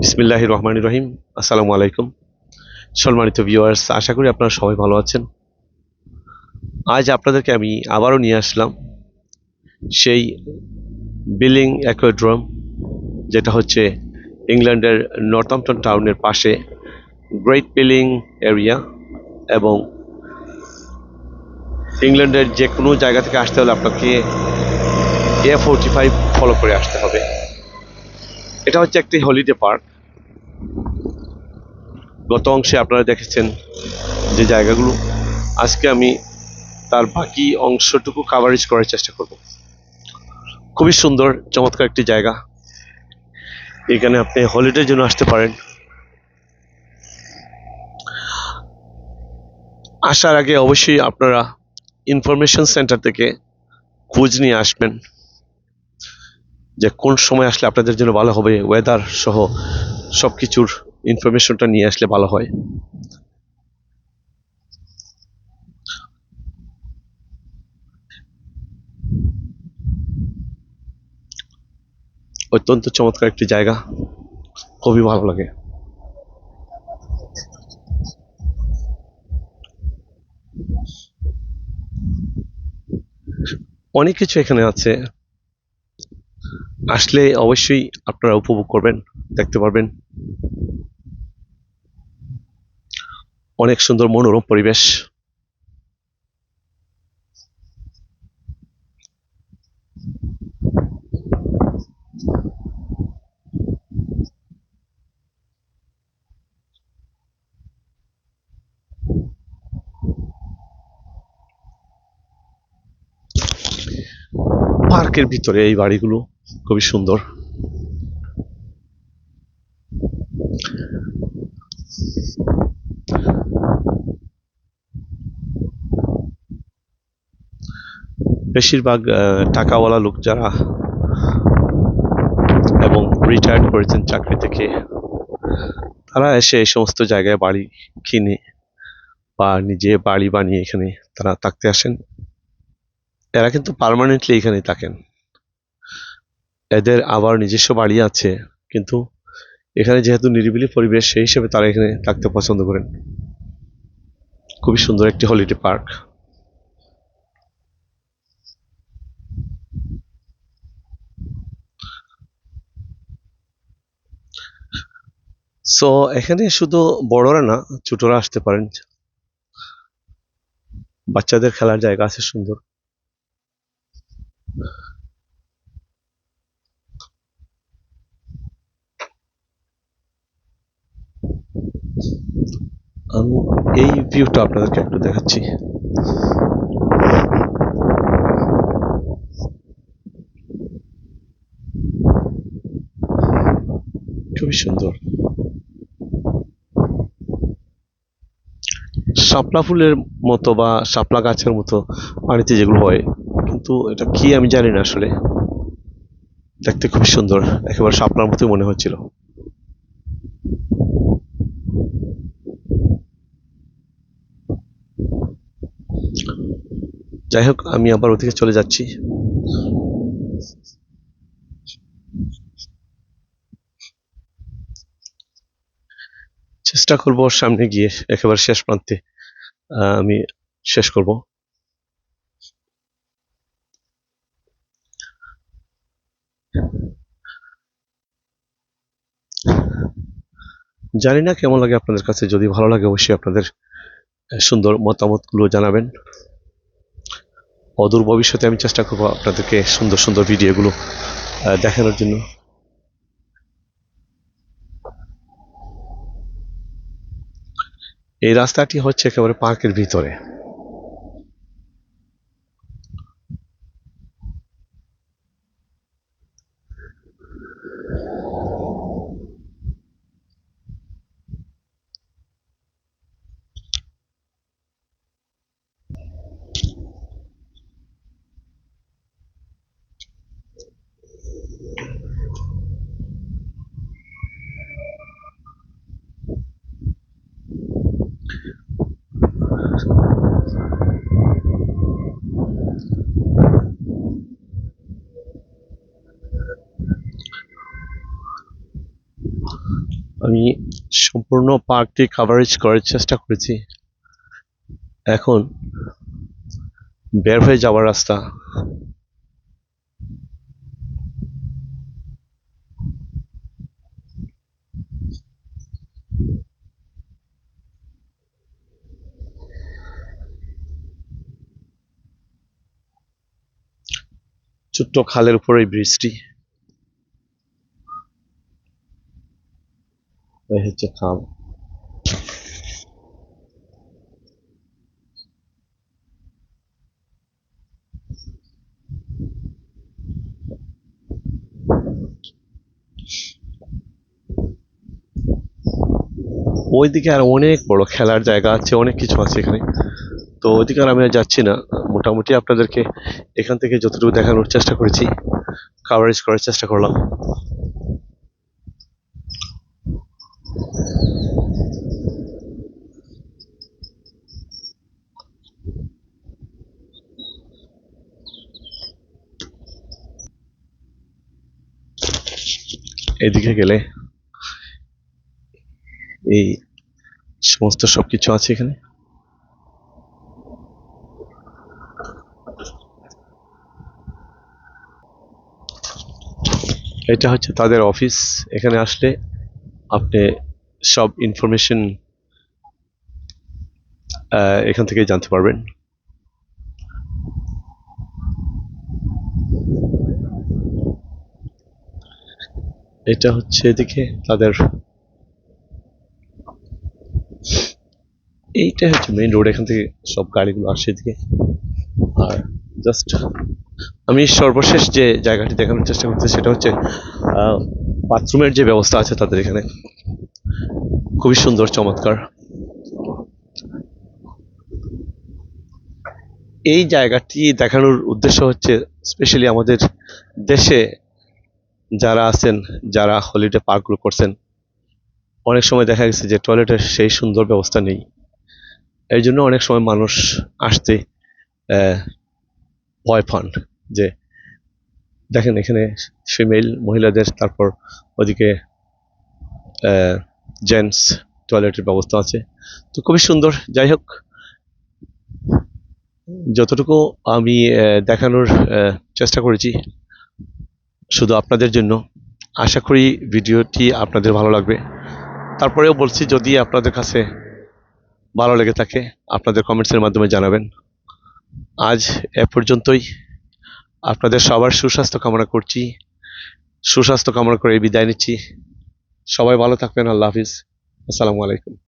বিসমিল্লাহ রহমান রহিম। আসসালামু আলাইকুম। সম্মানিত ভিউয়ার্স আশা করি আপনারা সবাই ভালো আছেন। আজ আপনাদেরকে আমি আবারও নিয়ে আসলাম সেই বিলিং অ্যাকোড্রোম যেটা হচ্ছে ইংল্যান্ডের নর্থাম্পটন টাউনের পাশে গ্রেট বিলিং এরিয়া এবং ইংল্যান্ডের যে কোনো জায়গা থেকে আসতে হলে আপনাকে এ ফোরটি ফাইভ ফলো করে আসতে হবে। এটা হচ্ছে একটি হলিডে পার্ক গত অংশে আপনারা দেখেছেন যে জায়গাগুলো। আজকে আমি তার বাকি অংশটুকু কাভারেজ করার চেষ্টা করব। খুবই সুন্দর, চমৎকার একটি জায়গা। এখানে আপনি হলিডের জন্য আসতে পারেন। আসার আগে অবশ্যই আপনারা ইনফরমেশন সেন্টার থেকে খোঁজ নিয়ে আসবেন। যে কোন সময় আসলে আপনাদের জন্য ভালো হবে ওয়েদার সহ সব কিছুর ইনফরমেশনটা নিয়ে আসলে ভালো হয়। অত্যন্ত চমৎকার একটি জায়গা। খুবই ভালো লাগে। অনেক কিছু এখানে আছে। আসলে অবশ্যই আপনারা উপভোগ করবেন, দেখতে পারবেন। অনেক সুন্দর মনোরম পরিবেশ। পার্কের ভিতরে এই বাড়িগুলো। খুবই সুন্দর। বেশিরভাগ টাকাওয়ালা লোক যারা এবং রিটায়ার্ড করেছেন চাকরি থেকে, তারা এসে এই সমস্ত জায়গায় বাড়ি কিনে বা নিজে বাড়ি বানিয়ে এখানে তারা থাকতে আসেন। এরা কিন্তু পার্মানেন্টলি এখানেই থাকেন। এদের আবার নিজস্ব বাড়ি আছে, কিন্তু এখানে যেহেতু নিরিবিলি পরিবেশ, সেই হিসেবে তারা এখানে থাকতে পছন্দ করেন। খুবই সুন্দর একটি হলিডে পার্ক সো এখানে শুধু বড়রা না, ছোটরা আসতে পারেন। বাচ্চাদের খেলার জায়গা আছে সুন্দর। আমি এই ভিউটা আপনাদেরকে একটু দেখাচ্ছি। খুবই সুন্দর। শাপলা ফুলের মতো বা শাপলা গাছের মতো পানিতে যেগুলো হয়, কিন্তু এটা কি আমি জানি না আসলে। দেখতে খুবই সুন্দর, একেবারে শাপলার মতোই মনে হচ্ছিল। যাই হোক আমি আবার ওদিকে চলে যাচ্ছি। চেষ্টা করব সামনে গিয়ে, একেবারে শেষ প্রান্তে। আমি শেষ করব। জানি না কেমন লাগে আপনাদের কাছে, যদি ভালো লাগে অবশ্যই আপনাদের সুন্দর মতামতগুলো জানাবেন। অদূর ভবিষ্যতে আমি চেষ্টা করব আপনাদেরকে সুন্দর সুন্দর ভিডিওগুলো দেখানোর জন্য। এই রাস্তাটি হচ্ছে একেবারে পার্কের ভিতরে। সম্পূর্ণ পার্কটি কাভারেজ করার চেষ্টা করেছি। এখন বের হয়ে যাওয়ার রাস্তা। ছোট্ট খালের উপর ব্রিজটি। হচ্ছে খাল ওইদিকে আর অনেক বড় খেলার জায়গা আছে, অনেক কিছু আছে এখানে। তো ওইদিকে আর আমি আর যাচ্ছি না। মোটামুটি আপনাদেরকে এখান থেকে যতটুকু দেখানোর চেষ্টা করেছি কাভারেজ করার চেষ্টা করলাম। এদিকে গেলে এই সমস্ত সবকিছু আছে এখানে? এটা হচ্ছে তাদের অফিস এখানে আসলে আপনি সব ইনফরমেশন এখান থেকে জানতে পারবেন। এটা হচ্ছে এদিকে তাদের এইটা হচ্ছে মেইন রোড এখান থেকে সব গাড়িগুলো আসে এদিকে। আর জাস্ট আমি সর্বশেষ যে জায়গাটি দেখানোর চেষ্টা করছি সেটা হচ্ছে বাথরুমের যে ব্যবস্থা আছে তাদের এখানে, খুবই সুন্দর, চমৎকার। এই জায়গাটি দেখানোর উদ্দেশ্য হচ্ছে স্পেশালি আমাদের দেশে যারা আছেন, যারা হলিডে পার্কগুলো করছেন, অনেক সময় দেখা গেছে যে টয়লেটের সেই সুন্দর ব্যবস্থা নেই। এই জন্য অনেক সময় মানুষ আসতে ভয় পান যে দেখেন, এখানে ফিমেল মহিলাদের, তারপর ওদিকে জেন্টস টয়লেটের ব্যবস্থা আছে। তো খুবই সুন্দর। যাই হোক, যতটুকু আমি দেখানোর চেষ্টা করেছি শুধু আপনাদের জন্য, আশা করি ভিডিওটি আপনাদের ভালো লাগবে। তারপরেও বলছি, যদি আপনাদের কাছে ভালো লেগে থাকে, আপনাদের কমেন্টসের মাধ্যমে জানাবেন। আজ এ পর্যন্তই। আপনাদের সবার সুস্বাস্থ্য কামনা করছি। সুস্বাস্থ্য কামনা করে বিদায় নিচ্ছি। সবাই ভালো থাকবেন। আল্লাহ হাফিজ। আসসালামু আলাইকুম।